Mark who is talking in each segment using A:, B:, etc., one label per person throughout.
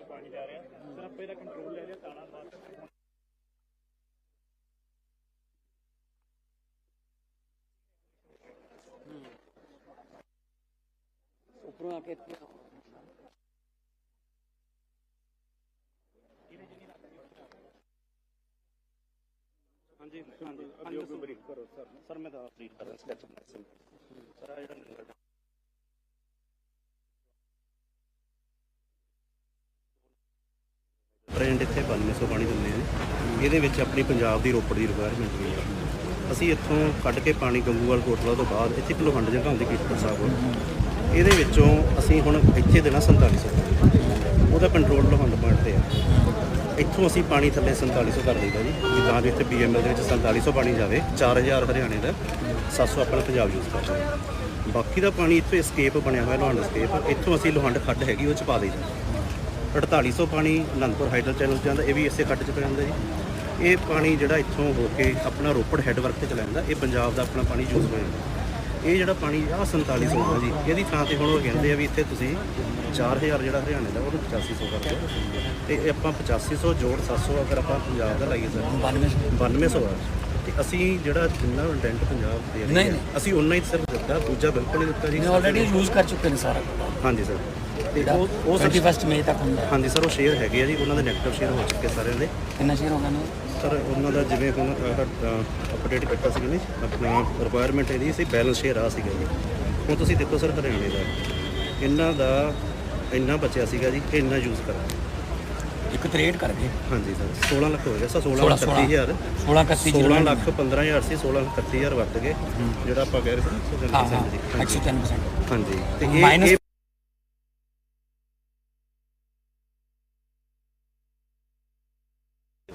A: ਪਾਣੀ ਜਾ ਰਿਹਾ ਸਰ ਇੱਧਰ ਇਸ ਲਾਈਨ 'ਚ ਪਾਣੀ ਜਾ ਰਿਹਾ ਸਰ ਆਪਾਂ ਇਹਦਾ ਕੰਟਰੋਲ ਲੈ ਲਿਆ ਤਾਲਾ ਮਾਰ ਕੇ
B: ਉੱਪਰੋਂ ਆ ਕੇ ਇੱਥੇ
A: ਹਾਂਜੀ ਹਾਂਜੀ ਹਾਂਜੀ ਬਰੀਫ ਕਰੋ ਸਰ ਸਰ ਮੈਂ ਤਾਂ ਬਰੀਫ ਕਰਾਂ ਸਕੈਚ ਬਣਾਇਆ ਸਰ
C: 9500 ਪਾਣੀ ਦਿੰਦੇ ਆ ਇਹਦੇ ਵਿੱਚ ਆਪਣੀ ਪੰਜਾਬ ਦੀ ਰੋਪੜ ਦੀ ਰਿਕੁਆਇਰਮੈਂਟ ਵੀ ਆ ਅਸੀਂ ਇੱਥੋਂ ਕੱਢ ਕੇ ਪਾਣੀ ਗੰਗੂਵਾਲ ਕੋਟਲਾ ਤੋਂ ਬਾਅਦ ਇੱਥੇ ਕਲੋਹੰਡ ਜਗਾਉਂ ਦੇ ਕੀਰਤਨ ਸਾਹਿਬ ਇਹਦੇ ਵਿੱਚੋਂ ਅਸੀਂ ਹੁਣ ਇੱਥੇ ਦੇਣਾ 4700 ਉਹਦਾ ਕੰਟਰੋਲ ਲੋਹੰਡ ਪੁਆਇੰਟ ਤੇ ਆ ਇੱਥੋਂ ਅਸੀਂ ਪਾਣੀ ਥੱਲੇ 4700 ਕਰ ਦਈਦਾ ਜੀ। ਕਿ ਤਾਂ ਜਿੱਥੇ ਪੀਐਮਐਲ ਦੇ ਵਿੱਚ 4700 ਪਾਣੀ ਜਾਵੇ 4000 ਹਰਿਆਣੇ ਦਾ 700 ਆਪਣਾ ਪੰਜਾਬ ਯੂਜ਼ ਕਰਦਾ ਬਾਕੀ ਦਾ ਪਾਣੀ ਇੱਥੇ ਸਕੇਪ ਬਣਿਆ ਹੋਇਆ, ਲੋਹੰਡ ਸਕੇਪ ਇੱਥੋਂ ਅਸੀਂ ਲੋਹੰਡ ਖੱਡ ਹੈਗੀ, ਉਹ ਚ ਪਾ ਦਈਦਾ। 4800 ਪਾਣੀ ਅਨੰਦਪੁਰ ਹਾਈਡਲ ਚੈਨਲ 'ਚ ਜਾਂਦਾ ਇਹ ਵੀ ਇਸੇ ਖੱਡ 'ਚ ਪੈ ਜਾਂਦਾ ਜੀ। ਇਹ ਪਾਣੀ ਜਿਹੜਾ ਇੱਥੋਂ ਹੋ ਕੇ ਆਪਣਾ ਰੋਪੜ ਹੈੱਡਵਰਕ ਤੇ ਚਲਾ ਜਾਂਦਾ ਇਹ ਪੰਜਾਬ ਦਾ ਆਪਣਾ ਪਾਣੀ ਯੂਜ਼ ਹੋ ਜਾਂਦਾ ਇਹ ਜਿਹੜਾ ਪਾਣੀ ਆ 4700 ਦਾ ਜੀ ਇਹਦੀ ਥਾਂ ਤੇ ਹੁਣ ਉਹ ਕਹਿੰਦੇ ਆ ਵੀ ਇੱਥੇ ਤੁਸੀਂ 4000 ਜਿਹੜਾ ਹਰਿਆਣੇ ਦਾ ਉਹਨੂੰ 8500 ਕਰ ਦਿਓ। ਤੇ ਆਪਾਂ 8500 ਜੋੜ 700 ਅਗਰ ਆਪਾਂ ਪੰਜਾਬ ਦਾ ਲਾਈਏ ਸਰ
B: 92
C: 9200 ਆ। ਤੇ ਅਸੀਂ ਜਿਹੜਾ ਜਿੰਨਾ ਡੈਂਟ ਪੰਜਾਬ ਦੇ ਰਹੇ। ਅਸੀਂ ਉਨਾ ਹੀ ਸਿਰਫ ਦਿੱਤਾ ਦੂਜਾ ਬਿਲਕੁਲ ਨਹੀਂ ਦਿੱਤਾ ਜੀ।
B: ਆਲਰੇਡੀ ਯੂਜ਼ ਕਰ ਚੁੱਕੇ ਨੇ ਸਾਰਾ।
C: ਹਾਂਜੀ ਸਰ। ਤੇ ਉਹ ਉਹ ਸਰ
B: 21 ਮਈ ਤੱਕ ਹੁੰਦਾ ਹੈ।
C: ਹਾਂਜੀ ਸਰ ਉਹ ਸ਼ੇਅਰ ਹੈਗੇ ਆ ਜੀ। ਉਹਨਾਂ ਦੇ ਨੈਗੇਟਿਵ ਸ਼ੇਅਰ ਹੋ ਚੁੱਕੇ ਸਾਰਿਆਂ ਦੇ।
B: ਕਿੰਨਾ ਚਿਰ ਹੋ ਗਿਆ ਨੇ
C: ਸਰ ਉਹਨਾਂ ਦਾ ਜਿਵੇਂ ਹੁਣ ਅਪਡੇਟ ਕੀਤਾ ਸੀ ਨੇ ਆਪਣਾ ਰਿਕੁਆਇਰਮੈਂਟ ਇਹਦੀ ਸੀ ਬੈਲੈਂਸ ਸ਼ੇਅਰ ਆ ਸੀਗਾ ਜੀ। ਹੁਣ ਤੁਸੀਂ ਦੇਖੋ ਸਰ ਹਰਿਆਣੇ ਦਾ। ਇਹਨਾਂ ਦਾ ਇੰਨਾ ਬਚਿਆ ਸੀਗਾ ਜੀ ਇਹ ਇੰਨਾ ਯੂਜ਼ ਕਰਾ
B: ਇੱਕ ਤਰੇਡ ਕਰ ਗਏ।
C: ਹਾਂਜੀ ਸਰ 16 ਲੱਖ ਹੋ ਗਿਆ ਸਰ 16
B: 16
C: ਲੱਖ 30000
B: 16 31
C: 16 ਲੱਖ 15000 ਸੀ 16 ਲੱਖ 30000 ਵਰਤ ਗਏ। ਜਿਹੜਾ ਆਪਾਂ ਕਹਿ ਰਹੇ ਸੀ ਨਾ
B: ਹਾਂ ਹਾਂ
C: 100% ਜੀ।
B: 103%
C: ਹਾਂਜੀ। ਤੇ ਇਹ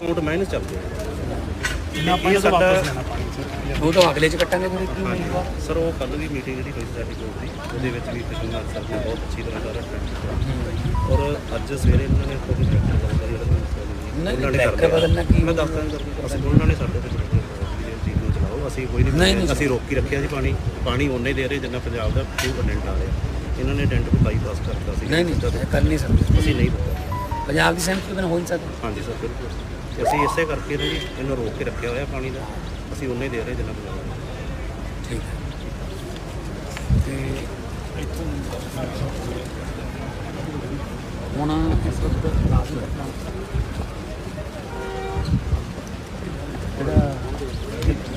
C: ਅਕਾਊਂਟ ਮਾਈਨਸ ਚੱਲ ਇਹ
A: ਪਾਣੀ
C: ਸਾਡਾ-
A: ਵਾਪਸ ਲੈਣਾ ਪਾਣੀ ਸਰ
B: ਉਹ ਤਾਂ ਅਗਲੇ ਚ ਕੱਟਾਂਗੇ ਫਿਰ ਕੀ ਹੋਊਗਾ
C: ਸਰ ਉਹ ਕੱਲ ਦੀ ਮੀਟਿੰਗ ਜਿਹੜੀ ਹੋਈ ਸੀ ਸਾਡੀ ਕੋਲ ਦੀ ਉਹਦੇ ਵਿੱਚ ਵੀ ਕ੍ਰਿਸ਼ਨ ਸਰ ਨੇ ਬਹੁਤ ਅੱਛੀ ਤਰ੍ਹਾਂ ਟ੍ਰੈਕ ਕੀਤਾ। ਔਰ ਅੱਜ ਸਵੇਰੇ ਇਹਨਾਂ ਨੇ ਖੁਦ ਟਰੈਕਟਰ ਬਦਲਿਆ ਜਿਹੜਾ
B: ਨਹੀਂ,
C: ਉਹਨਾਂ ਨੇ
B: ਟਰੈਕਟਰ। ਬਦਲਣਾ ਕੀ
C: ਮੈਂ ਦੱਸਦਾ ਨਹੀਂ ਅਸੀਂ ਉਹਨਾਂ ਨੇ ਸਾਡੇ ਤੇ ਨੂੰ ਅਸੀਂ ਕੋਈ
B: ਨਹੀਂ।
C: ਅਸੀਂ ਰੋਕ ਕੇ ਰੱਖਿਆ ਜੀ ਪਾਣੀ। ਪਾਣੀ ਉਹਨੇ ਦੇ ਰਹੇ ਜਿੰਨਾ ਪੰਜਾਬ ਦਾ ਪੂਰ ਡੈਂਟ ਆ ਰਿਹਾ। ਇਹਨਾਂ ਨੇ ਡੈਂਟ ਨੂੰ ਬਾਈਪਾਸ ਕਰਤਾ ਸੀ।
B: ਨਹੀਂ ਨਹੀਂ ਕਰ ਨਹੀਂ ਸਕਦੇ
C: ਅਸੀਂ ਨਹੀਂ
B: ਪੰਜਾਬ ਦੀ ਸਹਿਮਤੀ ਤੋਂ ਬਿਨਾਂ ਹੋ ਨਹੀਂ ਸਕਦਾ।
C: ਹਾਂਜੀ ਸਰ ਬਿਲਕੁਲ। ਅਸੀਂ ਇਸੇ ਕਰਕੇ ਨਾ ਜੀ ਇਹਨੂੰ ਰੋਕ ਕੇ ਰੱਖਿਆ ਹੋਇਆ ਪਾਣੀ ਦਾ। ਅਸੀਂ ਉਹਨੇ ਦੇ ਰਹੇ ਜਿੰਨਾ ਪੰਜਾਬ ਦਾ
B: ਠੀਕ ਹੈ। ਤੇ ਹੁਣ ਇਸ ਵਕਤ ਲਾਜ਼ਮੀ ਰੱਖਣਾ ਜਿਹੜਾ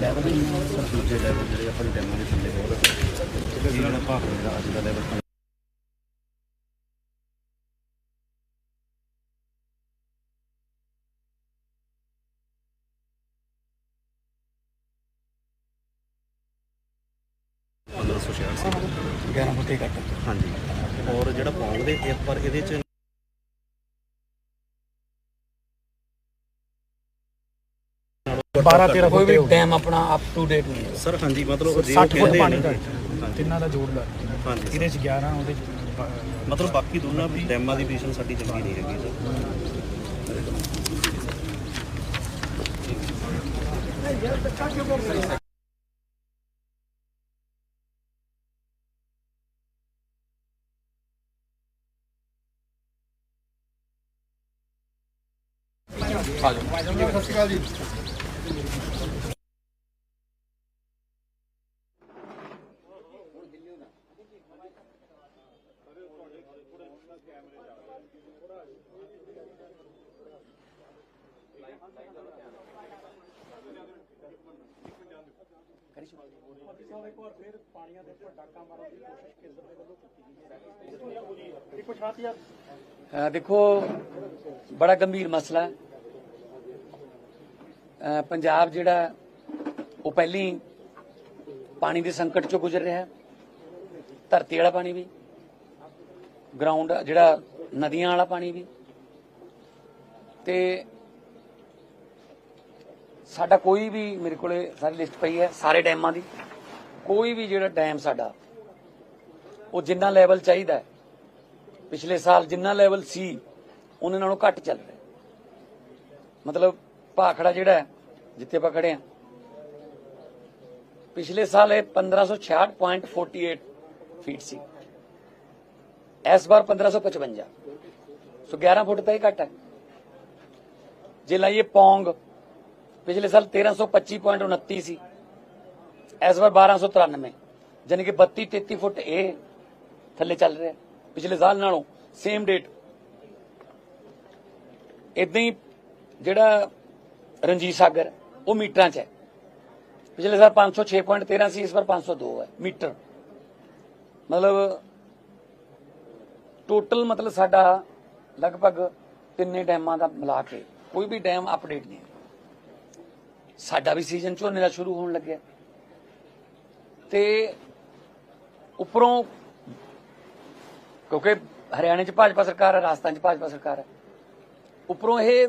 B: ਲੈਵਲ ਨਹੀਂ
C: ਸਰ, ਦੂਜੇ ਲੈਵਲ ਜਿਹੜੇ ਆਪਣੇ ਡੈਮੋ ਦੇ ਥੱਲੇ ਬਹੁਤ ਇਹਨਾਂ ਦਾ ਅੱਜ ਦਾ ਲੈਵਲ ਸੀ
B: 11 ਫੁੱਟ ਹੀ ਘੱਟ
C: ਹਾਂਜੀ। ਔਰ ਜਿਹੜਾ ਪੌਂਗ ਦੇ ਇਹ ਪਰ ਇਹਦੇ ਚ
A: ਬਾਰਾਂ ਤੇਰਾਂ
B: ਕੋਈ ਵੀ
A: ਫੁੱਟ
B: ਡੈਮ ਆਪਣਾ ਅਪ ਟੂ ਡੇਟ ਨਹੀਂ ਹੈ।
C: ਸਰ ਹਾਂਜੀ ਮਤਲਬ ਜੇ
A: 60
C: ਉਹ
A: ਫੁੱਟ
C: ਕਹਿੰਦੇ
A: ਪਾਣੀ
C: ਨੇ।
A: ਦਾ
C: ਹਾਂਜੀ।
A: ਤਿੰਨਾਂ ਦਾ ਜੋੜ ਲਾ
C: ਹਾਂਜੀ
A: ਇਹਦੇ ਚ 11 ਉਹਦੇ ਚ ਬ-
C: ਮਤਲਬ ਬਾਕੀ ਦੋਨਾਂ ਡੈਮਾਂ ਦੀ ਪੋਜੀਸ਼ਨ ਸਾਡੀ ਚੰਗੀ ਨਹੀਂ ਹੈਗੀ ਸਰ।
B: ਸਤਿ ਸ਼੍ਰੀ ਅਕਾਲ ਜੀ ਦੇਖੋ ਬੜਾ ਗੰਭੀਰ ਮਸਲਾ ਹੈ। ਪੰਜਾਬ ਜਿਹੜਾ ਉਹ ਪਹਿਲੀ ਪਾਣੀ ਦੇ ਸੰਕਟ ਚੋਂ ਗੁਜ਼ਰ ਰਿਹਾ ਹੈ। ਧਰਤੀ ਵਾਲਾ ਪਾਣੀ ਵੀ ਗਰਾਊਂਡ ਜਿਹੜਾ ਨਦੀਆਂ ਵਾਲਾ ਪਾਣੀ ਵੀ। ਤੇ ਸਾਡਾ ਕੋਈ ਵੀ ਮੇਰੇ ਕੋਲੇ ਸਾਰੀ ਲਿਸਟ ਪਈ ਹੈ, ਸਾਰੇ ਡੈਮਾਂ ਦੀ। ਕੋਈ ਵੀ ਜਿਹੜਾ ਡੈਮ ਸਾਡਾ, ਉਹ ਜਿੰਨਾ ਲੈਵਲ ਚਾਹੀਦਾ ਹੈ, ਪਿਛਲੇ ਸਾਲ ਜਿੰਨਾ ਲੈਵਲ ਸੀ, ਉਹਨਾਂ ਨਾਲੋਂ ਘੱਟ ਚੱਲ ਰਿਹਾ ਮਤਲਬ ਭਾਖੜਾ ਜਿਹੜਾ ਹੈ, ਜਿੱਥੇ ਆਪਾਂ ਖੜੇ ਆ ਪਿਛਲੇ ਸਾਲ ਇਹ 1566.48 ਫੀਟ ਸੀ ਇਸ ਵਾਰ 1555 ਸੋ 11 ਫੁੱਟ ਤਾਂ ਇਹ ਘੱਟ ਹੈ ਜੇ ਲਾਈਏ ਪੌਂਗ ਪਿਛਲੇ ਸਾਲ 1325.29 ਸੀ ਇਸ ਵਾਰ 1293 ਯਾਨੀ ਕਿ 32 33 ਫੁੱਟ ਇਹ ਥੱਲੇ ਚੱਲ ਰਿਹਾ ਪਿਛਲੇ ਸਾਲ ਨਾਲੋਂ ਸੇਮ ਡੇਟ ਇਦਾਂ ਹੀ ਜਿਹੜਾ ਰਣਜੀਤ ਸਾਗਰ, ਉਹ ਮੀਟਰਾਂ 'ਚ ਹੈ। ਪਿਛਲੇ ਸਾਲ 506.13 ਸੀ ਇਸ ਵਾਰ 502 ਹੈ, ਮੀਟਰ। ਮਤਲਬ ਟੋਟਲ ਮਤਲਬ ਸਾਡਾ ਲਗਭਗ ਤਿੰਨੇ ਡੈਮਾਂ ਦਾ ਮਿਲਾ ਕੇ, ਕੋਈ ਵੀ ਡੈਮ ਅਪਡੇਟ ਨਹੀਂ ਸਾਡਾ ਵੀ ਸੀਜ਼ਨ ਝੋਨੇ ਦਾ ਸ਼ੁਰੂ ਹੋਣ ਲੱਗਿਆ। ਤੇ ਉੱਪਰੋਂ, ਕਿਉਂਕਿ ਹਰਿਆਣੇ 'ਚ ਭਾਜਪਾ ਸਰਕਾਰ ਹੈ, ਰਾਜਸਥਾਨ 'ਚ ਭਾਜਪਾ ਸਰਕਾਰ ਹੈ। ਉੱਪਰੋਂ ਇਹ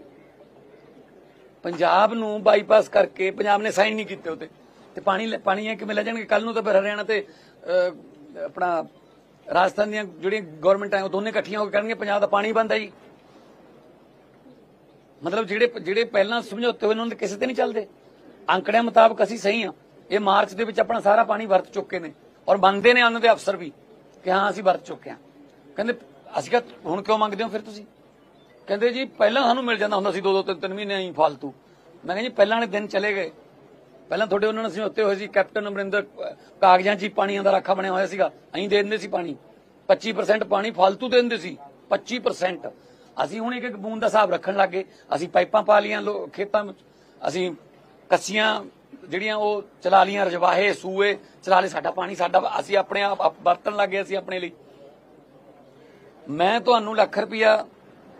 B: ਪੰਜਾਬ ਨੂੰ ਬਾਈਪਾਸ ਕਰਕੇ ਪੰਜਾਬ ਨੇ ਸਾਈਨ ਨਹੀਂ ਕੀਤੇ ਉਤੇ ਤੇ ਪਾਣੀ ਪਾਣੀ ਹੈ ਕਿਵੇਂ ਲੈ ਜਾਣਗੇ? ਕੱਲ ਨੂੰ ਤਾਂ ਫਿਰ ਹਰਿਆਣਾ ਤੇ ਆਪਣਾ ਰਾਜਸਥਾਨ ਦੀਆਂ ਜਿਹੜੀਆਂ ਗਵਰਨਮੈਂਟਾਂ ਉਹ ਦੋਨੇ ਇਕੱਠੀਆਂ ਹੋ ਕੇ ਕਰਨਗੇ। ਪੰਜਾਬ ਦਾ ਪਾਣੀ ਬੰਦ ਹੈ ਜੀ। ਮਤਲਬ ਜਿਹੜੇ ਜਿਹੜੇ ਪਹਿਲਾਂ ਸਮਝੌਤੇ ਹੋਏ ਉਹਨਾਂ ਦੇ ਕਿਸੇ ਤੇ ਨਹੀਂ ਚੱਲਦੇ। ਅੰਕੜਿਆਂ ਮੁਤਾਬਕ ਅਸੀਂ ਸਹੀ ਆ। ਇਹ ਮਾਰਚ ਦੇ ਵਿੱਚ ਆਪਣਾ ਸਾਰਾ ਪਾਣੀ ਵਰਤ ਚੁੱਕੇ ਨੇ। ਔਰ ਮੰਨਦੇ ਨੇ ਉਹਨਾਂ ਦੇ ਅਫਸਰ ਵੀ ਕਿ ਹਾਂ, ਅਸੀਂ ਵਰਤ ਚੁੱਕੇ ਹਾਂ ਕਹਿੰਦੇ, ਅਸੀਂ ਕਿਹਾ, ਹੁਣ ਕਿਉਂ ਮੰਗਦੇ ਹੋ ਫਿਰ ਤੁਸੀਂ? ਕਹਿੰਦੇ ਜੀ ਪਹਿਲਾਂ ਸਾਨੂੰ ਮਿਲ ਜਾਂਦਾ ਹੁੰਦਾ ਸੀ ਦੋ ਦੋ ਤਿੰਨ ਤਿੰਨ ਮਹੀਨੇ ਹੀ ਫालतू ਮੈਂ ਕਹਿੰਦਾ ਜੀ ਪਹਿਲਾਂ ਵਾਲੇ ਦਿਨ ਚਲੇ ਗਏ। ਪਹਿਲਾਂ ਤੁਹਾਡੇ ਉਹਨਾਂ ਨਾਲ ਅਸੀਂ ਉੱਤੇ ਹੋਏ ਸੀ, ਕੈਪਟਨ ਅਮਰਿੰਦਰ, ਕਾਗਜ਼ਾਂ 'ਚ ਪਾਣੀਆਂ ਦਾ ਰਾਖਾ ਬਣਿਆ ਹੋਇਆ ਸੀਗਾ। ਅਸੀਂ ਦੇ ਦਿੰਦੇ ਸੀ ਪਾਣੀ। 25% ਪਾਣੀ ਫालतू ਦੇ ਦਿੰਦੇ ਸੀ। 25% ਅਸੀਂ ਹੁਣ ਇੱਕ ਇੱਕ ਬੂੰਦ ਦਾ ਹਿਸਾਬ ਰੱਖਣ ਲੱਗ ਗਏ। ਅਸੀਂ ਪਾਈਪਾਂ ਪਾ ਲੀਆਂ ਖੇਤਾਂ ਵਿੱਚ। ਅਸੀਂ ਕੱਸੀਆਂ ਜਿਹੜੀਆਂ ਉਹ ਚਲਾ ਲੀਆਂ ਰਜਵਾਹੇ, ਸੂਏ, ਚਲਾ ਲੇ ਸਾਡਾ ਪਾਣੀ ਸਾਡਾ ਅਸੀਂ ਆਪਣੇ ਆਪ ਵਰਤਣ ਲੱਗ ਗਏ ਅਸੀਂ ਆਪਣੇ ਲਈ। ਮੈਂ ਤੁਹਾਨੂੰ ਲੱਖ ਰੁਪਇਆ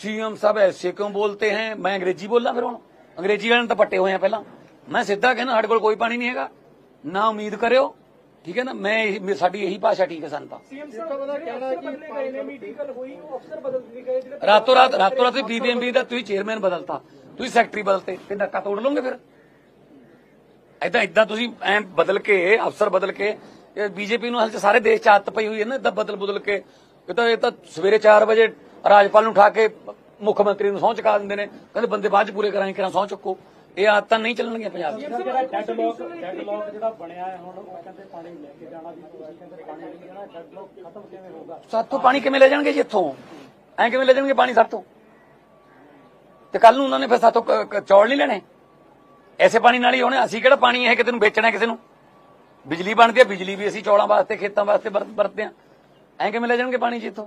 B: ਸੀਐਮ ਸਾਹਿਬ ਐਸੇ ਕਿਉਂ ਬੋਲਤੇ ਹੈ? ਮੈਂ ਅੰਗਰੇਜ਼ੀ ਬੋਲਾਂ ਫਿਰ ਹੁਣ? ਅੰਗਰੇਜ਼ੀ ਵਾਲਿਆਂ ਤਾਂ ਪੱਟੇ ਹੋਏ ਆ ਪਹਿਲਾਂ। ਮੈਂ ਸਿੱਧਾ ਕਹਿੰਦਾ ਸਾਡੇ ਕੋਲ ਕੋਈ ਪਾਣੀ ਨਹੀਂ ਹੈਗਾ। ਨਾ ਉਮੀਦ ਕਰਿਓ ਠੀਕ ਹੈ ਨਾ? ਮੈਂ ਸਾਡੀ ਇਹੀ ਭਾਸ਼ਾ ਠੀਕ ਹੈ ਸਾਨੂੰ ਤਾਂ।
D: ਸੀਐਮ ਸਾਹਿਬ ਦਾ ਕਹਿਣਾ ਹੈ ਕਿ ਗਏ ਨੇ ਮੀਟਿੰਗ ਗੱਲ ਹੋਈ ਉਹ ਅਫਸਰ ਬਦਲ ਦਿੱਤੇ ਗਏ ਜਿਹੜੇ
B: ਰਾਤੋਂ ਰਾਤ ਰਾਤੋਂ ਰਾਤ ਬੀਬੀਐਮਬੀ ਦਾ ਤੁਸੀਂ ਚੇਅਰਮੈਨ ਬਦਲਤਾ। ਤੁਸੀਂ ਸੈਕਟਰੀ ਬਦਲਤੇ। ਤੇ ਡੱਕਾ ਤੋੜ ਲਓਗੇ ਫਿਰ? ਏਦਾਂ ਏਦਾਂ ਤੁਸੀਂ ਐ ਬਦਲ ਕੇ ਅਫਸਰ ਬਦਲ ਕੇ ਬੀਜੇਪੀ ਨੂੰ ਹਾਲ ਚ ਸਾਰੇ ਦੇਸ਼ ਚ ਆਦਤ ਪਈ ਹੋਈ ਹੈ ਨਾ ਏਦਾਂ ਬਦਲ ਬਦਲ ਕੇ। ਇਹ ਤਾਂ ਇਹ ਤਾਂ ਸਵੇਰੇ 4 ਵਜੇ ਰਾਜਪਾਲ ਨੂੰ ਉਠਾ ਕੇ ਮੁੱਖ ਮੰਤਰੀ ਨੂੰ ਸਹੁੰ ਚੁਕਾ ਦਿੰਦੇ ਨੇ। ਕਹਿੰਦੇ ਬੰਦੇ ਬਾਅਦ ਚ ਪੂਰੇ ਕਰਾਂਗੇ ਕਿਰਾਂ ਸਹੁੰ ਚੁੱਕੋ। ਇਹ ਆਦਤਾਂ ਨਹੀਂ ਚੱਲਣਗੀਆਂ ਪੰਜਾਬ 'ਚ
A: ਜਿਹੜਾ ਡੈਡਲੌਕ ਡੈਡਲੌਕ ਜਿਹੜਾ ਬਣਿਆ ਹੈ ਹੁਣ ਉਹ ਕਹਿੰਦੇ ਪਾਣੀ ਲੈ ਕੇ ਜਾਣਾ ਵੀ ਤੁਸੀਂ ਕਹਿੰਦੇ ਪਾਣੀ ਲੈ ਜਾਣਾ ਡੈਡਲੌਕ ਖਤਮ ਕਿਵੇਂ ਹੋਊਗਾ?
B: ਸਾਤੋਂ ਪਾਣੀ ਕਿਵੇਂ ਲੈ ਜਾਣਗੇ ਜੀ ਇੱਥੋਂ? ਐ ਕਿਵੇਂ ਲੈ ਜਾਣਗੇ ਪਾਣੀ ਸਾਤੋਂ? ਤੇ ਕੱਲ ਨੂੰ ਉਹਨਾਂ ਨੇ ਫਿਰ ਸਾਤੋਂ ਕ- ਕ- ਚੌਲ ਨਹੀਂ ਲੈਣੇ? ਐਸੇ ਪਾਣੀ ਨਾਲ ਹੀ ਹੋਣੇ। ਅਸੀਂ ਕਿਹੜਾ ਪਾਣੀ ਹੈ ਕਿਸੇ ਨੂੰ ਵੇਚਣਾ ਕਿਸੇ ਨੂੰ? ਬਿਜਲੀ ਬਣਦੀ ਹੈ ਬਿਜਲੀ ਵੀ ਅਸੀਂ ਚੌਲਾਂ ਵਾਸਤੇ ਖੇਤਾਂ ਵਾਸਤੇ ਵਰਤ- ਵਰਤਦੇ ਆ ਐ ਕਿਵੇਂ ਲੈ ਜਾਣਗੇ ਪਾਣੀ ਜੀ ਇੱਥੋਂ?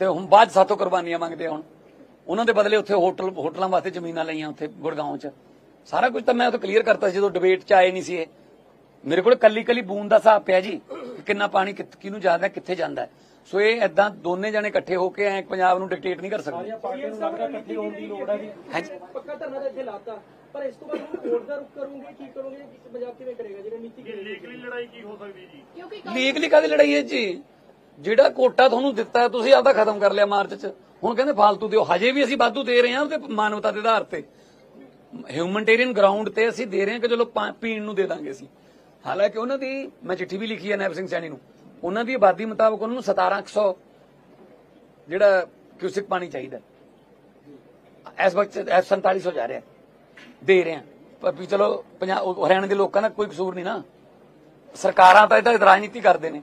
B: ਤੇ ਹੁਣ ਬਾਅਦ ਸਾਤੋਂ ਕੁਰਬਾਨੀਆਂ ਮੰਗਦੇ ਹੁਣ। ਉਹਨਾਂ ਦੇ ਬਦਲੇ ਉੱਥੇ ਹੋਟਲ ਹੋਟਲਾਂ ਵਾਸਤੇ ਜ਼ਮੀਨਾਂ ਲਈਆਂ ਉੱਥੇ ਗੁੜਗਾਉਂ 'ਚ। ਸਾਰਾ ਕੁਝ ਤਾਂ ਮੈਂ ਉਹ ਕਲੀਅਰ ਕਰਤਾ ਸੀ ਜਦੋਂ ਡਿਬੇਟ 'ਚ ਆਏ ਨਹੀਂ ਸੀ ਇਹ। ਮੇਰੇ ਕੋਲ ਕੱਲੀ ਕੱਲੀ ਬੂੰਦ ਦਾ ਹਿਸਾਬ ਪਿਆ ਜੀ ਕਿ ਕਿੰਨਾ ਪਾਣੀ ਕਿਹਨੂੰ ਜਾਂਦਾ ਕਿੱਥੇ ਜਾਂਦਾ। ਸੋ ਇਹ ਐਦਾਂ ਦੋਨੇ ਜਣੇ ਇਕੱਠੇ ਹੋ ਕੇ ਐ ਪੰਜਾਬ ਨੂੰ ਡਿਕਟੇਟ ਨਹੀਂ ਕਰ ਸਕਦੇ।
D: ਪਾਰਟੀਆਂ ਨੂੰ ਲੱਗਦਾ ਇਕੱਠੀ ਹੋਣ ਦੀ ਲੋੜ ਹੈ ਜੀ।
B: ਹਾਂਜੀ।
D: ਪੱਕਾ ਧਰਨਾ ਤਾਂ ਇੱਥੇ ਲਾਤਾ ਪਰ ਇਸ ਤੋਂ ਬਾਅਦ ਹੁਣ ਦਾ ਰੁਕ ਕਰੋਗੇ ਕੀ ਕਰੋਗੇ ਪੰਜਾਬ ਕਿਵੇਂ ਕਰੇਗਾ ਜਿਹੜਾ ਨੀਤੀ
A: ਲੀਗਲੀ ਲੜਾਈ ਕੀ ਹੋ ਸਕਦੀ ਜੀ?
E: ਕਿਉਂਕਿ
B: ਲੀਗਲੀ ਕਾਦੀ ਲੜਾਈ ਹੈ ਜੀ? ਜਿਹੜਾ ਕੋਟਾ ਤੁਹਾਨੂੰ ਦਿੱਤਾ ਤੁਸੀਂ ਆਪਦਾ ਖਤਮ ਕਰ ਲਿਆ ਮਾਰਚ 'ਚ। ਹੁਣ ਕਹਿੰਦੇ ਫਾਲਤੂ ਦਿਓ। ਹਜੇ ਵੀ ਅਸੀਂ ਵਾਧੂ ਦੇ ਰਹੇ ਹਾਂ ਉਹਦੇ ਮਾਨਵਤਾ ਦੇ ਆਧਾਰ ਤੇ। ਹਿਊਮਨਟੇਰੀਅਨ ਗਰਾਊਂਡ ਤੇ ਅਸੀਂ ਦੇ ਰਹੇ ਹਾਂ ਕਿ ਚਲੋ ਪਾ- ਪੀਣ ਨੂੰ ਦੇ ਦਾਂਗੇ ਅਸੀਂ। ਹਾਲਾਂਕਿ ਉਹਨਾਂ ਦੀ, ਮੈਂ ਚਿੱਠੀ ਵੀ ਲਿਖੀ ਹੈ ਨੈਬ ਸਿੰਘ ਸੈਣੀ ਨੂੰ। ਉਹਨਾਂ ਦੀ ਆਬਾਦੀ ਮੁਤਾਬਕ ਉਹਨਾਂ ਨੂੰ 1700 ਜਿਹੜਾ ਕਿਊਸਿਕ ਪਾਣੀ ਚਾਹੀਦਾ ਇਸ ਵਕਤ ਇਸ 4700 ਜਾ ਰਿਹਾ ਦੇ ਰਹੇ ਹਾਂ। ਪਰ ਵੀ ਚਲੋ ਪੰਜਾਬ ਉਹ ਹਰਿਆਣਾ ਦੇ ਲੋਕਾਂ ਦਾ ਕੋਈ ਕਸੂਰ ਨਹੀਂ ਨਾ। ਸਰਕਾਰਾਂ ਤਾਂ ਇਹਦਾ ਰਾਜਨੀਤੀ ਕਰਦੇ ਨੇ।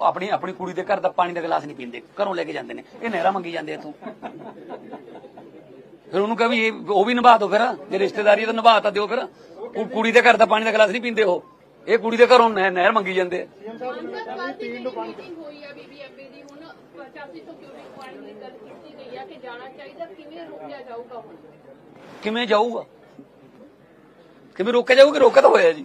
B: ਆਪਣੀ ਆਪਣੀ ਕੁੜੀ ਦੇ ਘਰ ਦਾ ਪਾਣੀ ਦਾ ਗਲਾਸ ਨਹੀਂ ਪੀਂਦੇ ਘਰੋਂ ਲੈ ਕੇ ਜਾਂਦੇ ਨੇ। ਇਹ ਨਹਿਰਾ ਮੰਗੀ ਜਾਂਦੇ ਇਥੋਂ ਫਿਰ ਉਹਨੂੰ ਕਹ ਵੀ ਇਹ ਉਹ ਵੀ ਨਿਭਾ ਦਿਓ ਫਿਰ ਜੇ ਰਿਸ਼ਤੇਦਾਰੀ ਤਾਂ ਨਿਭਾ ਤਾਂ ਦਿਓ ਫਿਰ। ਉਹ ਕੁੜੀ ਦੇ ਘਰ ਦਾ ਪਾਣੀ ਦਾ ਗਲਾਸ ਨਹੀਂ ਪੀਂਦੇ ਉਹ। ਇਹ ਕੁੜੀ ਦੇ ਘਰੋਂ ਨਹਿ- ਨਹਿਰ ਮੰਗੀ ਜਾਂਦੇ ਆ।
E: ਅੰਮ੍ਰਿਤਪਾਲ ਦੀ ਜਿਹੜੀ ਮੀਟਿੰਗ ਹੋਈ ਆ ਬੀਬੀਐਮਬੀ ਦੀ ਹੁਣ 8500 ਕਿਊਬਿਕ ਪਾਣੀ ਦੀ ਗੱਲ ਕੀਤੀ ਗਈ ਆ ਕਿ ਜਾਣਾ ਚਾਹੀਦਾ ਕਿਵੇਂ ਰੋਕਿਆ ਜਾਊਗਾ ਹੁਣ?
B: ਕਿਵੇਂ ਜਾਊਗਾ? ਕਿਵੇਂ ਰੋਕਿਆ ਜਾਊਗਾ ਕਿ ਰੋਕਿਆ ਤਾਂ ਹੋਇਆ ਜੀ।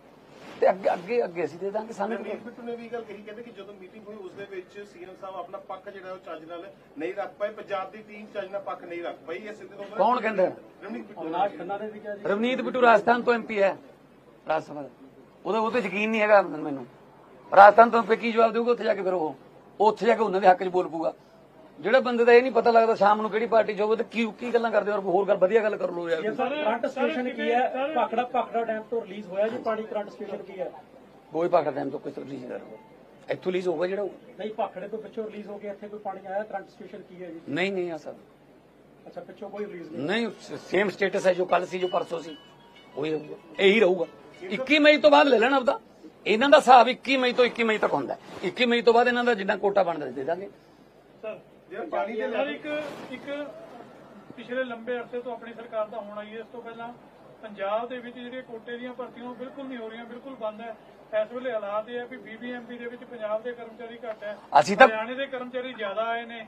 B: ਤੇ ਅੱਗੇ ਅੱਗੇ ਅੱਗੇ ਅਸੀਂ ਦੇ ਦਾਂਗੇ ਸਾਨੂੰ ਕੀ
F: ਰਣਜੀਤ ਬਿੱਟੂ ਨੇ ਵੀ ਗੱਲ ਕਹੀ ਕਹਿੰਦੇ ਕਿ ਜਦੋਂ ਮੀਟਿੰਗ ਹੋਈ ਉਸ ਦੇ ਵਿੱਚ ਸੀਐਮ ਸਾਹਿਬ ਆਪਣਾ ਪੱਖ ਜਿਹੜਾ ਉਹ ਚੱਜ ਨਾਲ ਨਹੀਂ ਰੱਖ ਪਾਏ। ਪੰਜਾਬ ਦੀ ਟੀਮ ਚੱਜ ਨਾਲ ਪੱਖ ਨਹੀਂ ਰੱਖ ਪਾਈ ਇਹ ਸਿੱਧੇ ਤੇ
B: ਕੌਣ ਕਹਿੰਦਾ?
F: ਰਣਜੀਤ ਬਿੱਟੂ।
D: ਖੰਨਾ ਨੇ ਵੀ ਕਿਹਾ ਜੀ
B: ਰਵਨੀਤ ਬਿੱਟੂ ਰਾਜਸਥਾਨ ਤੋਂ ਐਮਪੀ ਹੈ ਰਾਜ ਸਭਾ ਦਾ। ਉਹਦਾ ਉਹ ਤੇ ਯਕੀਨ ਨਹੀਂ ਹੈਗਾ ਮੈਨੂੰ। ਰਾਜਸਥਾਨ ਤੋਂ MP ਕੀ ਜਵਾਬ ਦੇਊਗਾ? ਉੱਥੇ ਜਾ ਕੇ ਫਿਰ ਉਹ ਉਹ ਉੱਥੇ ਜਾ ਕੇ ਉਹਨਾਂ ਦੇ ਹੱਕ 'ਚ ਬੋਲ ਪੂਗਾ ਜਿਹੜਾ ਬੰਦੇ ਦਾ ਇਹ ਨਹੀਂ ਪਤਾ ਲੱਗਦਾ ਸ਼ਾਮ ਨੂੰ ਕਿਹੜੀ ਪਾਰਟੀ 'ਚ ਹੋਵੇ ਤੇ ਕੀ ਕੀ ਗੱਲਾਂ ਕਰਦੇ ਔਰ ਹੋਰ ਗੱਲ ਵਧੀਆ ਗੱਲ ਕਰ ਲਓ ਯਾਰ।
D: ਕਰੰਟ ਸਟੇਸ਼ਨ ਕੀ ਹੈ? ਭਾਖੜਾ ਭਾਖੜਾ ਡੈਮ ਤੋਂ ਰਿਲੀਜ਼ ਹੋਇਆ ਜੀ ਪਾਣੀ ਕਰੰਟ ਸਟੇਸ਼ਨ ਕੀ ਹੈ?
B: ਕੋਈ ਪਾਕੜ ਟਾਈਮ ਤੋਂ ਕੋਈ ਰਿਲੀਜ਼ ਕਰ ਇੱਥੋਂ ਰਿਲੀਜ਼ ਹੋਊਗਾ ਜਿਹੜਾ।
D: ਨਹੀਂ ਭਾਖੜੇ ਤੋਂ ਪਿੱਛੋਂ ਰਿਲੀਜ਼ ਹੋ ਗਿਆ ਇੱਥੇ ਕੋਈ ਪਾਣੀ ਆਇਆ ਕਰੰਟ ਸਟੇਸ਼ਨ ਕੀ ਹੈ ਜੀ?
B: ਨਹੀਂ ਨਹੀਂ ਆ ਸਰ।
D: ਅੱਛਾ ਪਿੱਛੋਂ ਕੋਈ ਰਿਲੀਜ਼ ਨਹੀਂ
B: ਨਹੀਂ ਸੇਮ ਸਟੇਟਸ ਹੈ ਜੋ ਕੱਲ ਸੀ ਜੋ ਪਰਸੋਂ ਸੀ। ਉਹ ਇਹੀ ਰਹੂਗਾ। 21 ਮਈ ਤੋਂ ਬਾਅਦ ਲੈ ਲੈਣਾ ਆਪਦਾ। ਇਹਨਾਂ ਦਾ ਹਿਸਾਬ 21 ਮਈ ਤੋਂ 21 ਮਈ ਤੱਕ ਹੁੰਦਾ ਹੈ। 21 ਮਈ ਤੋਂ ਬਾਅਦ ਇਹਨਾਂ ਦਾ ਜਿੰਨਾ ਕੋਟਾ ਬਣਦਾ ਦੇ ਦਾਂਗੇ।
F: ਜਿਹੜਾ ਪਾਣੀ ਦੇ
G: ਸਰ ਇੱਕ ਇੱਕ ਪਿਛਲੇ ਲੰਬੇ ਅਰਸੇ ਤੋਂ ਆਪਣੀ ਸਰਕਾਰ ਦਾ ਹੋਣਾ ਹੀ ਹੈ ਇਸ ਤੋਂ ਪਹਿਲਾਂ ਪੰਜਾਬ ਦੇ ਵਿੱਚ ਜਿਹੜੀਆਂ ਕੋਟੇ ਦੀਆਂ ਭਰਤੀਆਂ ਉਹ ਬਿਲਕੁਲ ਨਹੀਂ ਹੋ ਰਹੀਆਂ ਬਿਲਕੁਲ ਬੰਦ ਹੈ। ਇਸ ਵੇਲੇ ਹਾਲਾਤ ਇਹ ਹੈ ਵੀ ਬੀਬੀਐਮਪੀ ਦੇ ਵਿੱਚ ਪੰਜਾਬ ਦੇ ਕਰਮਚਾਰੀ ਘੱਟ ਹੈ।
B: ਅਸੀਂ ਤਾਂ-
G: ਹਰਿਆਣੇ ਦੇ ਕਰਮਚਾਰੀ ਜ਼ਿਆਦਾ ਆਏ ਨੇ।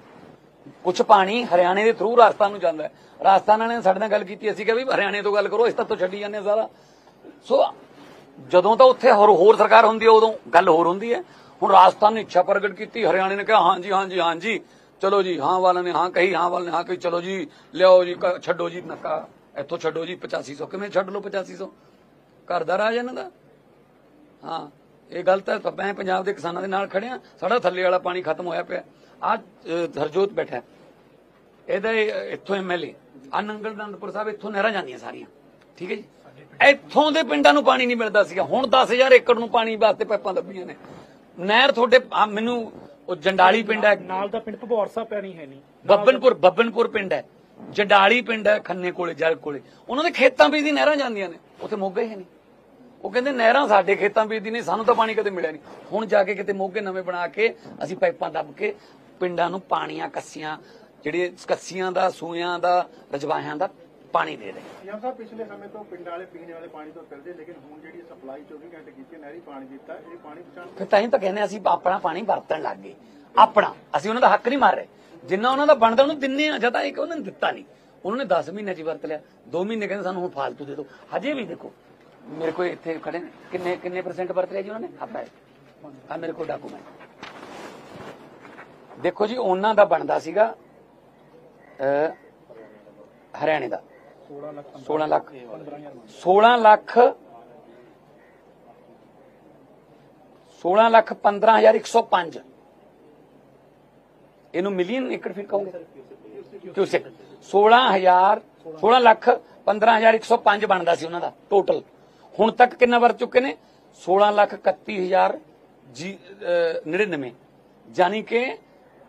B: ਕੁਝ ਪਾਣੀ ਹਰਿਆਣੇ ਦੇ ਥਰੂ ਰਾਜਸਥਾਨ ਨੂੰ ਜਾਂਦਾ ਹੈ। ਰਾਜਸਥਾਨ ਨੇ ਸਾਡੇ ਨਾਲ ਗੱਲ ਕੀਤੀ, ਅਸੀਂ ਕਿ ਵੀ ਹਰਿਆਣੇ ਤੋਂ ਗੱਲ ਕਰੋ, ਇਸ ਤੋਂ ਛੱਡੀ ਜਾਂਦੇ ਹਾਂ ਸਾਰਾ। ਸੋ ਜਦੋਂ ਤਾਂ ਉੱਥੇ ਹੋਰ ਹੋਰ ਸਰਕਾਰ ਹੁੰਦੀ ਹੈ, ਉਦੋਂ ਗੱਲ ਹੋਰ ਹੁੰਦੀ ਹੈ। ਹੁਣ ਰਾਜਸਥਾਨ ਨੇ ਇੱਛਾ ਪ੍ਰਗਟ ਕੀਤੀ, ਹਰਿਆਣੇ ਨੇ ਕਿਹਾ, ਹਾਂਜੀ ਹਾਂਜੀ ਹਾਂਜੀ, ਚਲੋ ਜੀ, ਹਾਂ ਵਾਲਿਆਂ ਨੇ, ਹਾਂ ਕਹੀ, ਹਾਂ ਵਾਲਿਆਂ ਨੇ, ਹਾਂ ਕਹੀ, ਚਲੋ ਜੀ, ਲਿਆਓ ਜੀ ਛੱਡੋ ਜੀ, ਨੱਕਾ, ਇੱਥੋਂ ਛੱਡੋ ਜੀ 8500 ਕਿਵੇਂ ਛੱਡ ਲਓ 8500 ਘਰ ਦਾ ਰਾਜ ਇਹਨਾਂ ਦਾ? ਹਾਂ, ਇਹ ਗਲਤ ਹੈ ਮੈਂ ਪੰਜਾਬ ਦੇ ਕਿਸਾਨਾਂ ਦੇ ਨਾਲ ਖੜਿਆ, ਸਾਡਾ ਥੱਲੇ ਵਾਲਾ ਪਾਣੀ ਖਤਮ ਹੋਇਆ ਪਿਆ। ਆ ਹਰਜੋਤ ਬੈਠਾ। ਇਹਦਾ ਇਹ- ਇੱਥੋਂ ਐਮਐਲਏ ਆ ਨੰਗਲ ਅਨੰਦਪੁਰ ਸਾਹਿਬ ਇੱਥੋਂ ਨਹਿਰਾਂ ਜਾਂਦੀਆਂ ਸਾਰੀਆਂ। ਠੀਕ ਹੈ ਜੀ? ਇੱਥੋਂ ਦੇ ਪਿੰਡਾਂ ਨੂੰ ਪਾਣੀ ਨਹੀਂ ਮਿਲਦਾ ਸੀਗਾ। ਹੁਣ 10000 ਏਕੜ ਨੂੰ ਪਾਣੀ ਵਾਸਤੇ ਪਾਈਪਾਂ ਦੱਬੀਆਂ ਨੇ। ਨਹਿਰ ਤੁਹਾਡੇ ਮੈਨੂੰ ਉਹ ਜੰਡਾਲੀ ਪਿੰਡ ਹੈ।
D: ਨਾਲ ਦਾ ਪਿੰਡ ਭਗੌਰ ਸਾਹਿਬ ਪੈਣੀ ਹੈ ਨਹੀਂ।
B: ਬੱਬਨਪੁਰ ਬੱਬਨਪੁਰ ਪਿੰਡ ਹੈ। ਜੰਡਾਲੀ ਪਿੰਡ ਹੈ ਖੰਨੇ ਕੋਲੇ ਜਲ ਕੋਲੇ। ਉਹਨਾਂ ਦੇ ਖੇਤਾਂ ਵਿੱਚ ਦੀ ਨਹਿਰਾਂ ਜਾਂਦੀਆਂ ਨੇ। ਉੱਥੇ ਮੋਗੇ ਹੈ ਨਹੀਂ। ਉਹ ਕਹਿੰਦੇ ਨਹਿਰਾਂ ਸਾਡੇ ਖੇਤਾਂ ਵਿੱਚ ਦੀ ਨਹੀਂ ਸਾਨੂੰ ਤਾਂ ਪਾਣੀ ਕਦੇ ਮਿਲਿਆ ਨਹੀਂ। ਹੁਣ ਜਾ ਕੇ ਕਿਤੇ ਮੋਗੇ ਨਵੇਂ ਬਣਾ ਕੇ ਅਸੀਂ ਪਾਈਪਾਂ ਦੱਬ ਕੇ ਪਿੰਡਾਂ ਨੂੰ ਪਾਣੀਆਂ ਕੱਸੀਆਂ ਜਿਹੜੇ ਕੱਸੀਆਂ ਦਾ ਸੂਇਆਂ ਦਾ ਰਜਵਾਹਿਆਂ ਦਾ ਪਾਣੀ ਦੇ ਰਹੇ।
F: ਸੀਐਮ ਸਾਹਿਬ ਪਿਛਲੇ ਸਮੇਂ ਤੋਂ ਪਿੰਡਾਂ ਵਾਲੇ ਪੀਣ ਵਾਲੇ ਪਾਣੀ ਤੋਂ ਫਿਰਦੇ ਲੇਕਿਨ ਹੁਣ ਜਿਹੜੀ ਸਪਲਾਈ 24 ਘੰਟੇ ਕੀਤੀ ਨਹਿਰੀ ਪਾਣੀ ਦਿੱਤਾ ਇਹ ਪਾਣੀ ਪਹੁੰਚਾਉਣ
B: ਫਿਰ ਤਾਂ ਹੀ ਤਾਂ ਕਹਿੰਦੇ ਅਸੀਂ ਆਪਣਾ ਪਾਣੀ ਵਰਤਣ ਲੱਗ ਗਏ। ਆਪਣਾ ਅਸੀਂ ਉਹਨਾਂ ਦਾ ਹੱਕ ਨਹੀਂ ਮਾਰ ਰਹੇ। ਜਿੰਨਾ ਉਹਨਾਂ ਦਾ ਬਣਦਾ ਉਹਨੂੰ ਦਿੰਨੇ ਆ ਜਦ ਇੱਕ ਉਹਨਾਂ ਨੇ ਦਿੱਤਾ ਨਹੀਂ। ਉਹਨਾਂ ਨੇ 10 ਮਹੀਨੇ ਚ ਵਰਤ ਲਿਆ। 2 ਮਹੀਨੇ ਕਹਿੰਦੇ ਸਾਨੂੰ ਹੁਣ ਫਾਲਤੂ ਦੇ ਦਿਓ। ਹਜੇ ਵੀ ਦੇਖੋ ਮੇਰੇ ਕੋਲ ਇੱਥੇ ਖੜੇ ਨੇ। ਕਿੰਨੇ ਕਿੰਨੇ ਪਰਸੈਂਟ ਵਰਤ ਲਿਆ ਜੀ ਉਹਨਾਂ ਨੇ? ਆਪਾਂ ਆ ਮੇਰੇ ਕੋਲ ਡਾਕੂਮੈਂਟ ਦੇਖੋ ਜੀ ਉਹਨਾਂ ਦਾ ਬਣਦਾ ਸੀਗਾ ਹਰਿਆਣੇ ਦਾ। 16 ਲੱਖ। 16 ਲੱਖ 16 ਲੱਖ 15105 ਇਹਨੂੰ ਮਿਲੀਅਨ ਏਕੜ ਫਿਰ ਕਹੋਗੇ? ਕਿਊਸੈਕ। 16000 16 ਲੱਖ 15105 ਬਣਦਾ ਸੀ ਉਹਨਾਂ ਦਾ ਟੋਟਲ ਹੁਣ ਤੱਕ ਕਿੰਨਾ ਵਰਤ ਚੁੱਕੇ ਨੇ? 16 ਲੱਖ 31000 ਜੀ ਅਹ, 99 ਯਾਨੀ ਕਿ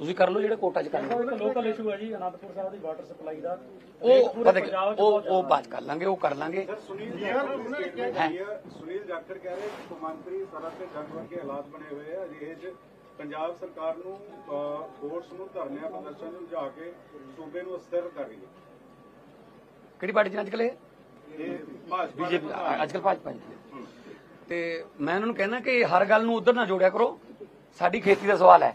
B: ਤੁਸੀਂ ਕਰ ਲਓ ਜਿਹੜੇ ਕੋਰਟਾਂ 'ਚ ਕਰਨਾ
D: ਇੱਕ ਲੋਕਲ ਇਸ਼ੂ ਹੈ ਜੀ ਅਨੰਦਪੁਰ ਸਾਹਿਬ ਦੀ ਵਾਟਰ ਸਪਲਾਈ ਦਾ।
B: ਉਹ
D: ਪੂਰੇ
B: ਪਤਾ ਕੀ-
D: ਪੰਜਾਬ 'ਚ
B: ਉਹ ਉਹ ਬਾਤ ਕਰ ਲਾਂਗੇ ਉਹ ਕਰ ਲਾਂਗੇ।
H: ਸੁਨੀਲ ਜਾਖੜ ਕਿਹਾ ਜਾ ਰਹੀ ਹੈ ਸੁਨੀਲ ਜਾਖੜ ਕਹਿ ਰਹੇ ਕਿ ਕੌਮਾਂਤਰੀ ਸਰਹੱਦ ਤੇ ਜੰਗ ਵਰਗੇ ਹਾਲਾਤ ਬਣੇ ਹੋਏ ਆ। ਅਜਿਹੇ 'ਚ ਪੰਜਾਬ ਸਰਕਾਰ ਨੂੰ ਫੋਰਸ ਨੂੰ ਧਰਨਿਆਂ ਪ੍ਰਦਰਸ਼ਨ ਨੂੰ ਲਿਜਾ ਕੇ ਸੂਬੇ ਨੂੰ ਅਸਥਿਰ ਕਰ ਰਹੀ ਹੈ।
B: ਕਿਹੜੀ ਪਾਰਟੀ 'ਚ ਅੱਜ ਕੱਲ੍ਹ ਇਹ? ਬੀਜੇਪੀ ਅੱਜ ਕੱਲ੍ਹ ਭਾਜਪਾ ਤੇ ਮੈਂ ਉਹਨਾਂ ਨੂੰ ਕਹਿਣਾ ਕਿ ਹਰ ਗੱਲ ਨੂੰ ਉਧਰ ਨਾ ਜੋੜਿਆ ਕਰੋ। ਸਾਡੀ ਖੇਤੀ ਦਾ ਸਵਾਲ ਹੈ।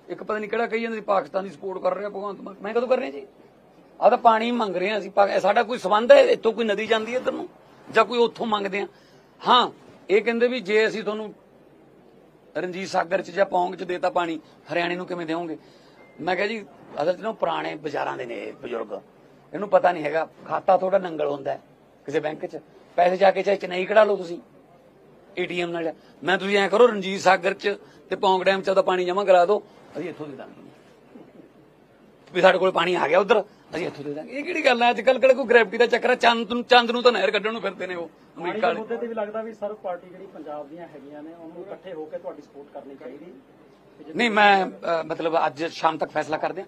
B: ਇੱਕ ਪਤਾ ਨਹੀਂ ਕਿਹੜਾ ਕਹੀ ਜਾਂਦੇ ਪਾਕਿਸਤਾਨ ਦੀ ਸਪੋਰਟ ਕਰ ਰਿਹਾ ਭਗਵੰਤ ਮਾਨ। ਮੈਂ ਕਦੋਂ ਕਰ ਰਿਹਾ ਜੀ? ਆਹ ਤਾਂ ਪਾਣੀ ਮੰਗ ਰਹੇ ਹਾਂ ਅਸੀਂ। ਸਾਡਾ ਕੋਈ ਸੰਬੰਧ ਹੈ? ਇੱਥੋਂ ਕੋਈ ਨਦੀ ਜਾਂਦੀ ਹੈ ਇੱਧਰ ਨੂੰ? ਜਾਂ ਕੋਈ ਉੱਥੋਂ ਮੰਗਦੇ ਆ ਹਾਂ, ਇਹ ਕਹਿੰਦੇ ਵੀ ਜੇ ਅਸੀਂ ਤੁਹਾਨੂੰ ਰਣਜੀਤ ਸਾਗਰ ਚ ਜਾਂ ਪੌਂਗ ਚ ਦੇਤਾ ਪਾਣੀ, ਹਰਿਆਣੇ ਨੂੰ ਕਿਵੇਂ ਦੇਵੋਗੇ? ਮੈਂ ਕਿਹਾ ਜੀ, ਅਸਲ ਚ ਨਾ ਪੁਰਾਣੇ ਬਾਜ਼ਾਰਾਂ ਦੇ ਨੇ ਬਜ਼ੁਰਗ। ਇਹਨੂੰ ਪਤਾ ਨਹੀਂ ਹੈਗਾ। ਖਾਤਾ ਥੋੜਾ ਨੰਗਲ ਹੁੰਦਾ ਕਿਸੇ ਬੈਂਕ ਚ। ਪੈਸੇ ਜਾ ਕੇ ਚਾਹੇ ਚੇਨਈ ਕਢਾ ਲਓ ਤੁਸੀਂ, ਏਟੀਐਮ ਨਾਲ। ਮੈਂ ਤੁਸੀਂ ਐਂ ਕਰੋ, ਰਣਜੀਤ ਸਾਗਰ ਚ ਤੇ ਪੌਂਗ ਡੈਮ ਚ ਉਹਦਾ ਪਾਣੀ ਜਮ੍ਹਾਂ ਕਰਾ ਦਿਓ। ਅਸੀਂ ਇੱਥੋਂ ਦੇ ਦਾਂਗੇ ਵੀ ਸਾਡੇ ਕੋਲ ਪਾਣੀ ਆ ਗਿਆ ਉਧਰ ਅਸੀਂ ਇੱਥੋਂ ਦੇ ਦਾਂਗੇ। ਇਹ ਕਿਹੜੀ ਗੱਲ ਹੈ ਅੱਜ ਕੱਲ ਕਿਹੜਾ ਕੋਈ ਗ੍ਰੈਵਿਟੀ ਦਾ ਚੱਕਰ ਹੈ ਚੰਦ ਨੂੰ ਚੰਦ ਨੂੰ ਤਾਂ ਨਹਿਰ ਕੱਢਣ ਨੂੰ ਫਿਰਦੇ ਨੇ ਉਹ ਅਮਰੀਕਾ ਵਾਲੇ।
D: ਮੁੱਦੇ ਤੇ ਵੀ ਲੱਗਦਾ ਵੀ ਸਰਵ ਪਾਰਟੀ ਜਿਹੜੀ ਪੰਜਾਬ ਦੀਆਂ ਹੈਗੀਆਂ ਨੇ ਉਹਨੂੰ ਇਕੱਠੇ ਹੋ ਕੇ ਤੁਹਾਡੀ ਸਪੋਰਟ ਕਰਨੀ ਚਾਹੀਦੀ।
B: ਨਹੀਂ ਮੈਂ ਮਤਲਬ ਅੱਜ ਸ਼ਾਮ ਤੱਕ ਫੈਸਲਾ ਕਰਦੇ ਹਾਂ।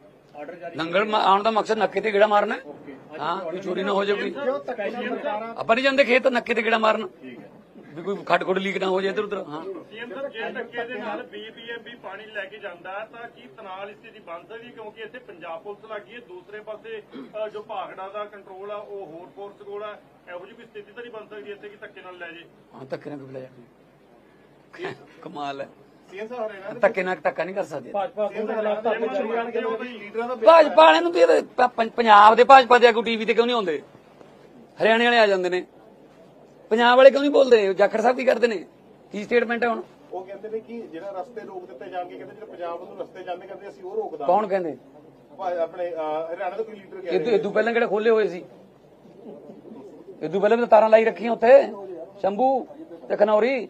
B: ਮਾ- ਆਉਣ ਦਾ ਮਕਸਦ ਨੱਕੇ ਤੇ ਗੇੜਾ ਮਾਰਨਾ ਹੈ। ਹਾਂ ਕੋਈ ਚੋਰੀ ਨਾ ਹੋ ਜਾਵੇ ਕੋਈ। ਆਪਾਂ ਨਹੀਂ ਜਾਂਦੇ ਖੇਤ ਨੱਕੇ ਤੇ ਗੇੜਾ ਮਾਰਨ। ਵੀ ਕੋਈ ਖੱਡ ਖੁੱਡ ਲੀਕ ਨਾ ਹੋ ਜਾਏ ਇਧਰ ਉਧਰ। ਹਾਂ।
A: ਸੀਐਮ ਸਾਹਿਬ ਜੇ ਧੱਕੇ ਦੇ ਨਾਲ ਬੀਬੀਐਮਬੀ ਪਾਣੀ ਲੈ ਕੇ ਜਾਂਦਾ ਹੈ ਤਾਂ ਕੀ ਤਨਾਲ ਸਥਿਤੀ ਬਣ ਸਕਦੀ ਹੈ? ਕਿਉਂਕਿ ਇੱਥੇ ਪੰਜਾਬ ਪੁਲਿਸ ਲੱਗੀ ਹੈ ਦੂਸਰੇ ਪਾਸੇ ਅ, ਜੋ ਭਾਗੜਾ ਦਾ ਕੰਟਰੋਲ ਆ ਉਹ ਹੋਰ ਫੋਰਸ ਕੋਲ ਆ। ਇਹੋ ਜਿਹੀ ਕੋਈ ਸਥਿਤੀ ਤਾਂ ਨਹੀਂ ਬਣ ਸਕਦੀ ਇੱਥੇ ਕਿ ਧੱਕੇ ਨਾਲ ਲੈ ਜੇ।
B: ਹਾਂ ਧੱਕੇ ਨਾਲ ਕਿਵੇਂ ਲੈ ਜਾ ਕਮਾਲ ਹੈ। ਧੱਕੇ ਨਾਲ ਧੱਕਾ ਨਹੀਂ ਕਰ ਸਕਦੇ।
D: ਭਾਜਪਾ ਦੇ ਖਿਲਾਫ ਧਰਨੇ ਜਾਰੀ ਕਰਨਗੇ
F: ਲੀਡਰਾਂ ਦਾ
B: ਭਾਜਪਾ ਵਾਲਿਆਂ ਨੂੰ ਤੇ ਇਹਦੇ ਪ- ਪ- ਪੰਜਾਬ ਦੇ ਭਾਜਪਾ ਦੇ ਆਗੂ ਟੀਵੀ ਤੇ ਕਿਉਂ ਨਹੀਂ ਆਉਂਦੇ? ਹਰਿਆਣੇ ਵਾਲੇ ਆ ਜਾਂਦੇ ਨੇ। ਪੰਜਾਬ ਵਾਲੇ ਕਿਉਂ ਨਹੀਂ ਬੋਲਦੇ? ਜਾਖੜ ਸਾਹਿਬ ਕੀ ਕਰਦੇ ਨੇ? ਕੀ ਸਟੇਟਮੈਂਟ ਹੈ ਹੁਣ?
F: ਉਹ ਕਹਿੰਦੇ ਨੇ ਕਿ ਜਿਹੜਾ ਰਸਤੇ ਰੋਕ ਦਿੱਤੇ ਜਾਣਗੇ ਕਹਿੰਦੇ ਜਿਹੜੇ ਪੰਜਾਬ ਨੂੰ ਰਸਤੇ ਜਾਂਦੇ ਕਹਿੰਦੇ ਅਸੀਂ ਉਹ ਰੋਕ ਦਾਂਗੇ
B: ਕੌਣ ਕਹਿੰਦੇ?
F: ਭਾਈ ਆਪਣੇ ਅਹ, ਹਰਿਆਣਾ ਦਾ ਕੋਈ ਲੀਡਰ ਕਹਿ
B: ਇਹ
F: ਰਿਹਾ
B: ਇਦੋਂ ਪਹਿਲਾਂ ਕਿਹੜੇ ਖੋਲੇ ਹੋਏ ਸੀ? ਇਦੋਂ ਪਹਿਲਾਂ ਵੀ ਤਾਂ ਤਾਰਾਂ ਲਾਈ ਰੱਖੀਆਂ ਉੱਥੇ। ਸ਼ੰਭੂ ਤੇ ਖਨੌਰੀ।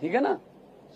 B: ਠੀਕ ਹੈ ਨਾ?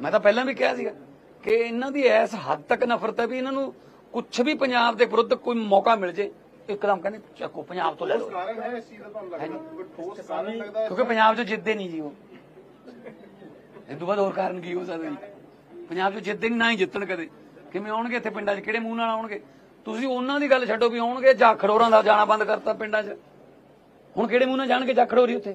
B: ਮੈਂ ਤਾਂ ਪਹਿਲਾਂ ਵੀ ਕਿਹਾ ਸੀਗਾ ਕਿ ਇਹਨਾਂ ਦੀ ਐਸ ਹੱਦ ਤੱਕ ਨਫ਼ਰਤ ਹੈ ਵੀ ਇਹਨਾਂ ਨੂੰ ਕੁਝ ਵੀ ਪੰਜਾਬ ਦੇ ਵਿਰੁੱਧ ਕੋਈ ਮੌਕਾ ਮਿਲ ਜੇ। ਇੱਕਦਮ ਕਹਿੰਦੇ ਚੱਕੋ ਪੰਜਾਬ ਤੋਂ ਲੈ ਲਓ। ਕਿਉਂਕਿ ਪੰਜਾਬ 'ਚ ਜਿੱਦੇ ਨਹੀਂ ਜੀ ਉਹ। ਇਹ ਤੋਂ ਬਾਅਦ ਹੋਰ ਕਾਰਨ ਕੀ ਹੋ ਸਕਦਾ ਜੀ? ਪੰਜਾਬ 'ਚ ਜਿੱਦੇ ਨਹੀਂ ਨਾ ਹੀ ਜਿੱਤਣ ਕਦੇ। ਕਿਵੇਂ ਆਉਣਗੇ ਇੱਥੇ ਪਿੰਡਾਂ 'ਚ? ਕਿਹੜੇ ਮੂੰਹ ਨਾਲ ਆਉਣਗੇ? ਤੁਸੀਂ ਉਹਨਾਂ ਦੀ ਗੱਲ ਛੱਡੋ ਵੀ ਆਉਣਗੇ ਜਾਂ ਖੜੋਰਾਂ ਦਾ ਜਾਣਾ ਬੰਦ ਕਰਤਾ ਪਿੰਡਾਂ 'ਚ? ਹੁਣ ਕਿਹੜੇ ਮੂੰਹ ਨਾਲ ਜਾਣਗੇ ਜਾਂ ਖੜੋਰੀ ਉੱਥੇ?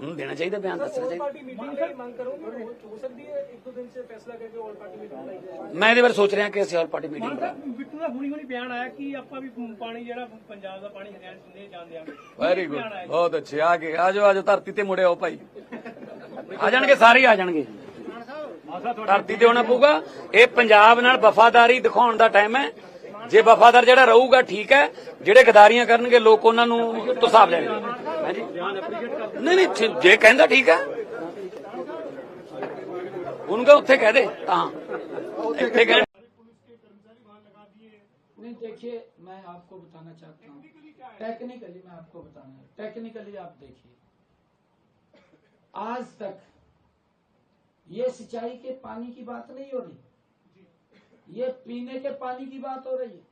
B: ਉਹਨੂੰ ਦੇਣਾ ਚਾਹੀਦਾ ਬਿਆਨ ਦੱਸਣਾ ਚਾਹੀਦਾ। ਮੈਂ ਇਹਦੇ ਬਾਰੇ ਸੋਚ ਰਿਹਾ ਕਿ ਅਸੀਂ ਆਲ ਪਾਰਟੀ ਮੀਟਿੰਗ ਕਰਾਂਗੇ
G: ਬਿੱਟੂ ਦਾ ਹੁਣੀ ਹੁਣੀ ਬਿਆਨ ਆਇਆ ਕਿ ਆਪਾਂ ਵੀ ਪਾਣੀ ਜਿਹੜਾ ਪੰਜਾਬ ਦਾ ਪਾਣੀ ਹਰਿਆਣਾ ਸਿੰਧੇ ਜਾਂਦੇ ਆ
B: ਵੈਰੀ ਗੁੱਡ ਬਹੁਤ ਅੱਛੇ। ਆ ਗਏ। ਆਜੋ ਆਜੋ ਧਰਤੀ ਤੇ ਮੁੜੇ ਆਓ ਭਾਈ। ਆ ਜਾਣਗੇ ਸਾਰੇ ਆ ਜਾਣਗੇ। ਧਰਤੀ ਤੇ ਹੋਣਾ ਪਊਗਾ। ਇਹ ਪੰਜਾਬ ਨਾਲ ਵਫਾਦਾਰੀ ਦਿਖਾਉਣ ਦਾ ਟਾਈਮ ਹੈ। ਜੇ ਵਫਾਦਾਰ ਜਿਹੜਾ ਰਹੂਗਾ ਠੀਕ ਹੈ। ਜਿਹੜੇ ਗਦਾਰੀਆਂ ਕਰਨਗੇ ਲੋਕ ਉਹਨਾਂ ਨੂੰ ਤਸਾਬ ਲੈਣਗੇ। ਹੈ ਜੀ ਨਹੀਂ ਨਹੀਂ ਠੀ- ਜੇ ਕਹਿੰਦਾ ਠੀਕ ਹੈ ਉਹਨੂੰ ਕਹ ਉੱਥੇ ਕਹਿ ਦੇ ਤਾਂ ਇੱਥੇ ਕਹਿ
I: नहीं देखिए मैं आपको बताना चाहता हूँ टेक्निकली मैं आपको बताना टेक्निकली आप देखिए आज तक ये सिंचाई के पानी की बात नहीं हो रही ये पीने के पानी की बात हो रही है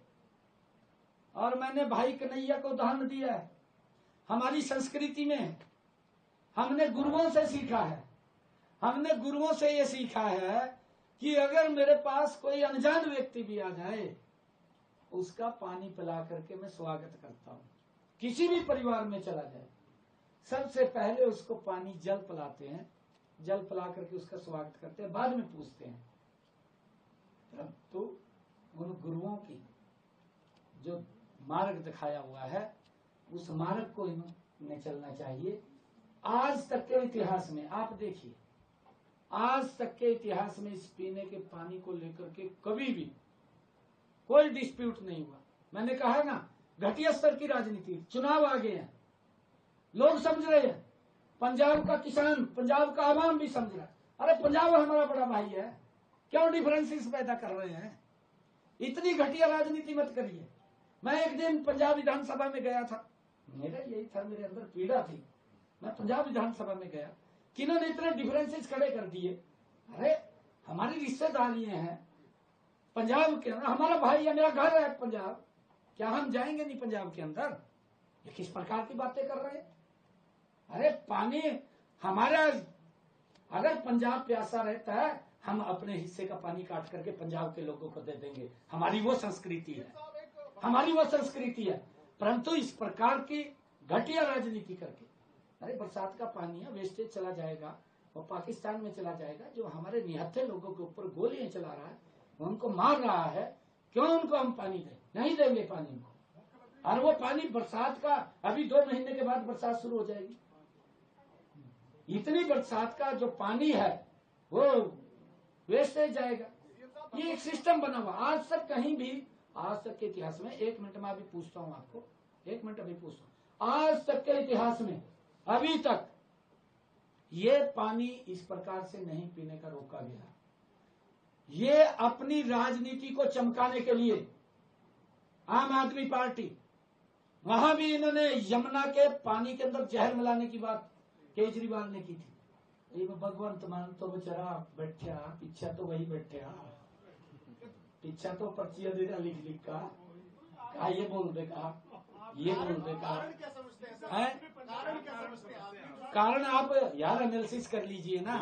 I: और मैंने भाई कन्हैया को उदाहरण दिया है हमारी संस्कृति में हमने गुरुओं से सीखा है। हमने गुरुओं से ये सीखा है कि अगर मेरे पास कोई अनजान व्यक्ति भी आ जाए, उसका पानी पिला करके मैं स्वागत करता हूँ। किसी भी परिवार में चला जाए, सबसे पहले उसको पानी जल पिलाते हैं। जल पिला करके उसका स्वागत करते हैं। बाद में पूछते हैं। परंतु उन गुरुओं की जो मार्ग दिखाया हुआ है उस मार्ग को इन्हें चलना चाहिए। आज तक के इतिहास में, आप देखिए, आज तक के इतिहास में इस पीने के पानी को लेकर के कभी भी कोई डिस्प्यूट नहीं हुआ। मैंने कहा ना, घटिया स्तर की राजनीति चुनाव आ गए हैं। लोग समझ रहे हैं, पंजाब का किसान, पंजाब का आवाम भी समझ रहा है। अरे, पंजाब हमारा बड़ा भाई है, क्यों डिफरेंसेस पैदा कर रहे हैं? इतनी घटिया राजनीति मत करिए। मैं एक दिन पंजाब विधानसभा में गया था मेरा यही था, मेरे अंदर पीड़ा थी। मैं पंजाब विधानसभा में गया। कि इतने डिफरेंसेस खड़े कर दिए? अरे, हमारी रिश्तेदारियाँ हैं। पंजाब के अंदर, हमारा भाई है, मेरा घर है पंजाब। क्या हम जाएँगे नहीं पंजाब के अंदर? ये किस प्रकार की बातें कर रहे हैं? अरे, पानी हमारा, अगर पंजाब प्यासा रहता है, हम अपने हिस्से का पानी काट करके पंजाब के लोगों को दे देंगे। हमारी वो संस्कृति है। हमारी वो संस्कृति है। परंतु इस प्रकार की घटिया राजनीति करके, अरे बरसात का पानी है वेस्टेज चला जाएगा, और पाकिस्तान में चला जाएगा, जो हमारे निहत्थे लोगों के ऊपर गोलियाँ चला रहा है उनको मार रहा है, क्यों उनको हम पानी दें? नहीं देंगे पानी उनको। और वो पानी बरसात का, अभी दो महीने के बाद बरसात शुरू हो जाएगी। इतनी बरसात का जो पानी है, वो वेस्टेज जाएगा। ये एक सिस्टम बना हुआ, आज तक कहीं भी आज तक के इतिहास में, एक मिनट में अभी पूछता हूँ आपको, एक मिनट अभी पूछता हूँ। आज तक के इतिहास में, अभी तक, ये पानी इस प्रकार से नहीं पीने का रोका गया। ये अपनी राजनीति को चमकाने के लिए, आम आदमी पार्टी, वहाँ भी इन्होंने यमुना के पानी के अंदर जहर मिलाने की बात केजरीवाल ने की थी। भगवंत मान तो बेचारा बैठा पीछा तो वही बैठा पीछा तो पर्चिया देगा लिख लिख का। कहा ये बोल दे कहा ये बोल दे कहा है? कारण आप यार एनालिसिस कर लीजिए ना।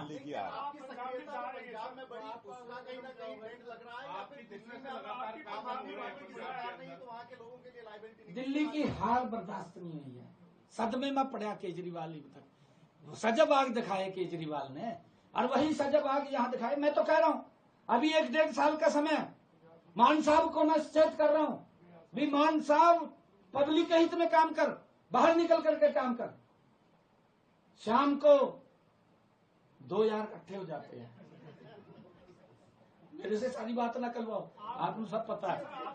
I: दिल्ली की हार बर्दाश्त नहीं हुई है। सदमे में पड़ा केजरीवाल ही तक। सजब आग दिखाए केजरीवाल ने। और वही सजब आग यहाँ दिखाए। मैं तो कह रहा हूँ अभी एक डेढ़ साल का समय है। मान साहब को मैं सचेत कर रहा हूँ। भी मान साहब पब्लिक के हित में काम कर, बाहर निकल करके काम कर। शाम को दो यार इकट्ठे हो जाते हैं। मेरे से सारी बात ना करवाओ आपको सब पता है।